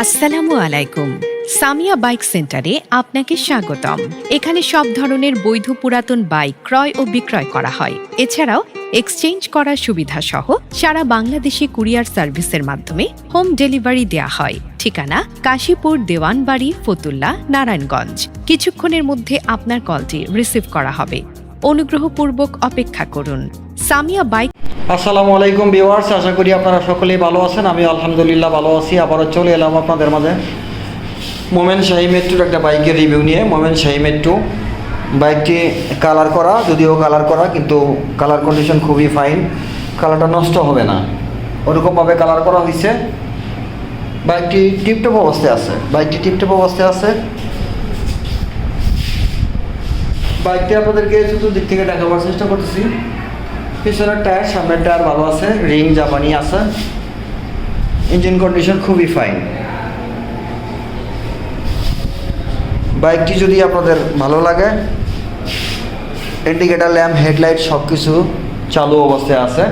আসসালামু আলাইকুম। সামিয়া বাইক সেন্টারে আপনাকে স্বাগতম। এখানে সব ধরনের বৈধ পুরাতন বাইক ক্রয় ও বিক্রয় করা হয়। এছাড়াও এক্সচেঞ্জ করার সুবিধা সহ সারা বাংলাদেশে কুরিয়ার সার্ভিসের মাধ্যমে হোম ডেলিভারি দেয়া হয়। ঠিকানা কাশীপুর দেওয়ানবাড়ি, ফতুল্লা, নারায়ণগঞ্জ। কিছুক্ষণের মধ্যে আপনার কলটি রিসিভ করা হবে। অনুগ্রহপূর্বক অপেক্ষা করুন। সামিয়া বাইক আসসালামু আলাইকুম ভিউয়ার্স, আশা করি আপনারা সকলেই ভালো আছেন। আমি আলহামদুলিল্লাহ ভালো আছি। আবারও চলে এলাম আপনাদের মাঝে মোমেন শাহি মেট্রোর একটা বাইকের রিভিউ নিয়ে। মোমেন শাহি মেট্রো। বাইকটি কালার করা, যদিও কালার করা, কিন্তু কালার কন্ডিশন খুবই ফাইন কালারটা নষ্ট হবে না। ওরকমভাবে কালার করা হয়েছে। বাইকটি টিপটপ অবস্থায় আছে। বাইকটি টিপটপ অবস্থায় আছে। বাইকটি আপনাদেরকে চতুর্দিক থেকে দেখাবার চেষ্টা করতেছি। পিছনের টায়ার সামনের টায়ার ভালো আছে রিং জাপানি আছে। ইঞ্জিন কন্ডিশন খুবই ফাইন বাইকটি যদি আপনাদের ভালো লাগে ইন্ডিকেটার ল্যাম্প হেডলাইট সব কিছু চালু অবস্থায় আছে।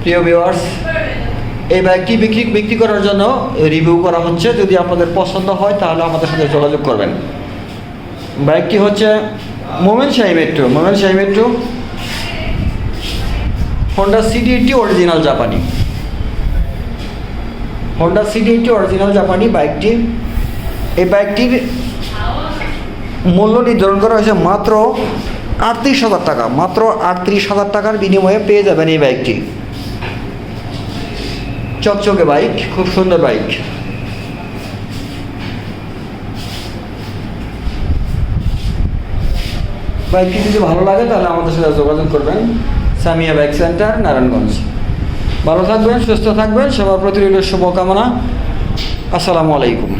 প্রিয় ভিউয়ার্স এই বাইকটি বিক্রি বিক্রি করার জন্য রিভিউ করা হচ্ছে। যদি আপনাদের পছন্দ হয়, তাহলে আমাদের সাথে যোগাযোগ করবেন। বাইকটি হচ্ছে Momen Shahi metro Momen Shahi metro Honda CD eighty original জাপানি হোন্ডা সিডি এইটটি অরিজিনাল জাপানি বাইকটি এই বাইকটির মূল্য নির্ধারণ করা হয়েছে মাত্র আটত্রিশ হাজার টাকা। মাত্র আটত্রিশ হাজার টাকার বিনিময়ে পেয়ে যাবেন এই বাইকটি চকচকে বাইক খুব সুন্দর বাইক বাইকটি যদি ভালো লাগে তাহলে আমাদের সাথে যোগাযোগ করবেন। Samia bike centre Narayanganj. ভালো থাকবেন সুস্থ থাকবেন সবার প্রতি শুভকামনা। আসসালামু আলাইকুম।